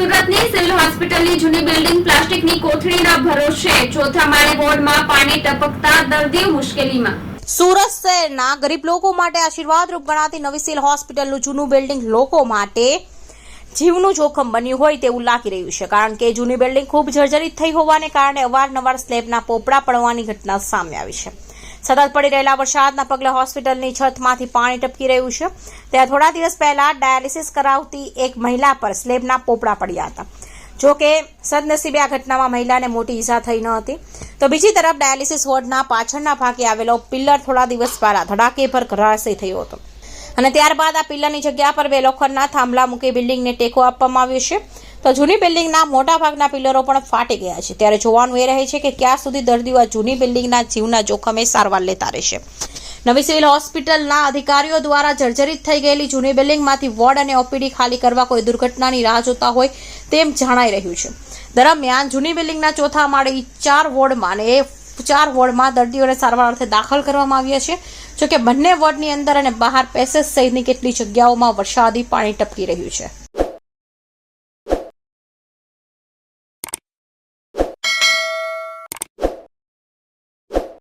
સુરતની સિવિલ હોસ્પિટલની જૂની બિલ્ડિંગ પ્લાસ્ટિકની કોથળીના ભરોસે ચોથા માળે વોર્ડમાં પાણી ટપકતા દર્દી મુશ્કેલીમાં. સુરત શહેરના ગરીબ લોકો માટે આશીર્વાદરૂપ ગણાતી નવી સિવિલ હોસ્પિટલનું જૂનું બિલ્ડિંગ લોકો માટે જીવનું જોખમ બન્યું હોય તેવું લાગી રહ્યું છે. કારણ કે જૂની બિલ્ડિંગ ખૂબ જર્જરિત થઈ હોવાને કારણે અવારનવાર સ્લેબના પોપડા પડવાની ઘટના સામે આવી છે. સતત પડી રહેલા વરસાદના પગલે હોસ્પિટલની છતમાંથી પાણી ટપકી રહ્યું છે. ત્યાં થોડા દિવસ પહેલા ડાયાલિસિસ કરાવતી એક મહિલા પર સ્લેબના પોપડા પડ્યા હતા. જો કે સદનસીબે આ ઘટનામાં મહિલાને મોટી ઈજા થઈ ન હતી. તો બીજી તરફ ડાયાલિસિસ વોર્ડના પાછળના ભાગે આવેલો પિલ્લર થોડા દિવસ પહેલા ધડાકેભર ઘરાશય થયો હતો. અને ત્યારબાદ આ પિલ્લરની જગ્યા પર બે લોખંડના થાંભલા મૂકી બિલ્ડિંગને ટેકો આપવામાં આવ્યો છે. તો જૂની બિલ્ડિંગના મોટાભાગના પિલરો પણ ફાટી ગયા છે. ત્યારે જોવાનું એ રહે છે કે ક્યાં સુધી દર્દીઓ આ જૂની બિલ્ડિંગના જીવના જોખમે સારવાર લેતા રહેશે. નવી સિવિલ હોસ્પિટલના અધિકારીઓ દ્વારા જર્જરિત થઈ ગયેલી જૂની બિલ્ડિંગમાંથી વોર્ડ અને ઓપીડી ખાલી કરવા કોઈ દુર્ઘટનાની રાહ જોતા હોય તેમ જણાઈ રહ્યું છે. દરમિયાન જૂની બિલ્ડિંગના ચોથા માળે ચાર વોર્ડમાં અને ચાર વોર્ડમાં દર્દીઓને સારવાર અર્થે દાખલ કરવામાં આવ્યા છે. જોકે બંને વોર્ડની અંદર અને બહાર પેસેજ સહિતની કેટલી જગ્યાઓમાં વરસાદી પાણી ટપકી રહ્યું છે.